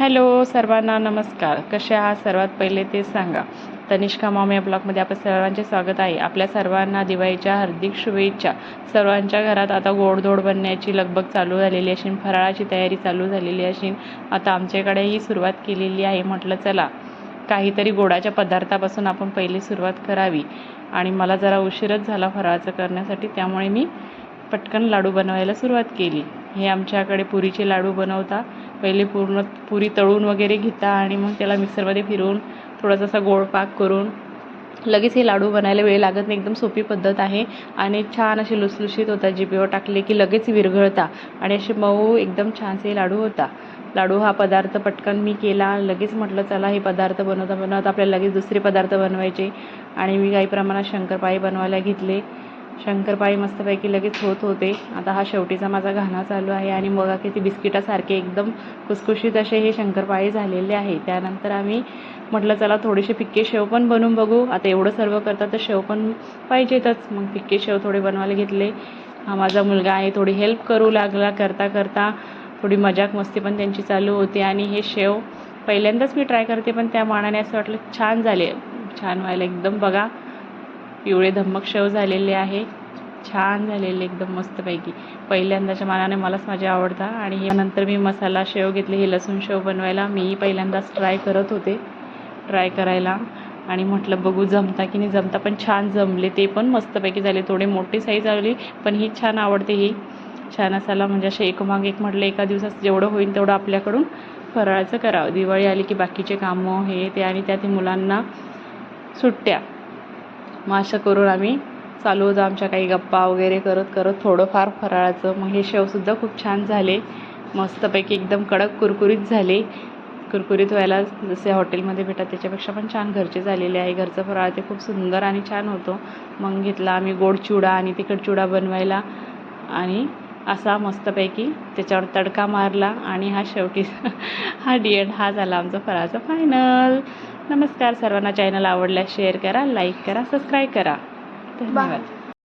Hello सर्वांना नमस्कार. कसे आहात? सर्वात पहिले ते सांगा. तनिष्का मॉम या ब्लॉगमध्ये आपल्या सर्वांचे स्वागत आहे. आपल्या सर्वांना दिवाळीच्या हार्दिक शुभेच्छा. सर्वांच्या घरात आता गोडधोड बनण्याची लगबग चालू झालेली असेल फराळाची तयारी चालू झालेली असेल आता आमच्याकडेही सुरुवात केलेली आहे. म्हटलं चला काहीतरी गोडाच्या पदार्थापासून आपण पहिली सुरुवात करावी. आणि मला जरा उशीरच झाला फराळाचं करण्यासाठी त्यामुळे मी पटकन लाडू बनवायला सुरुवात केली. हे आमच्याकडे पुरीचे लाडू बनवता. पहिले पूर्ण पुरी तळून वगैरे घेता आणि मग त्याला मिक्सरमध्ये फिरवून थोडासा असा गोड पाक करून लगेच हे लाडू बनायला वेळ लागत नाही. एकदम सोपी पद्धत आहे. आणि छान असे लुसलुशीत होता जिभेवर टाकले की लगेच विरघळता. आणि असे मऊ एकदम छानसे लाडू होता. लाडू हा पदार्थ पटकन मी केला. लगेच म्हटलं चला हे पदार्थ बनवता बनवता आपल्याला लगेच दुसरे पदार्थ बनवायचे. आणि मी काही प्रमाणात शंकरपाळी बनवायला घेतले. शंकरपाळी मस्तपैकी लगेच होत होते. आता हा शेवटीचा माझा घाणा चालू आहे आणि बघा किती बिस्किटासारखे एकदम खुसखुशीत असे हे शंकरपाळी झालेले आहे. त्यानंतर आम्ही म्हटलं चला थोडेसे फिक्के शेव पण बनवून बघू. आता एवढं सर्व करतात तर शेव पण पाहिजेतच. मग फिक्के शेव थोडे बनवायला घेतले. हा माझा मुलगा आहे थोडी हेल्प करू लागला करता करता. थोडी मजाक मस्ती पण त्यांची चालू होती आणि हे शेव पहिल्यांदाच मी ट्राय करते पण त्या मानाने असं वाटलं छान झाले. छान व्हायला एकदम बघा. पिवळे धम्मक शेव झालेले आहे. छान झालेले एकदम मस्तपैकी. पहिल्यांदाच्या मानाने मलाच माझे आवडता. आणि हे नंतर मी मसाला शेव घेतले हे लसूण शेव बनवायला. मीही पहिल्यांदाच ट्राय करत होते ट्राय करायला. आणि म्हटलं बघू जमता की नाही जमता पण छान जमले. ते पण मस्तपैकी झाले. थोडे मोठी साईज आली पण ही छान आवडते ही. छान असायला म्हणजे असे एकमाग एक म्हटलं एका दिवसात जेवढं होईल तेवढं आपल्याकडून फराळाचं करावं. दिवाळी आली की बाकीचे कामं हे ते आणि त्यात मुलांना सुट्ट्या. मग असं करून आम्ही चालू होतो. आमच्या काही गप्पा वगैरे करत करत थोडंफार फराळाचं. मग हे शेवसुद्धा खूप छान झाले. मस्तपैकी एकदम कडक कुरकुरीत झाले. कुरकुरीत व्हायला जसे हॉटेलमध्ये भेटतात त्याच्यापेक्षा पण छान घरचे झालेले आहे. घरचं फराळ ते खूप सुंदर आणि छान होतो. मग घेतला आम्ही गोड चिवडा आणि तिखट चिवडा बनवायला. आणि असा मस्तपैकी त्याच्यावर तडका मारला आणि हा शेवटी हा डिएड हा झाला आमचा फराळाचा फायनल नमस्कार सर्वांना. चॅनल आवडल्यास शेअर करा लाईक करा सबस्क्राईब करा. धन्यवाद.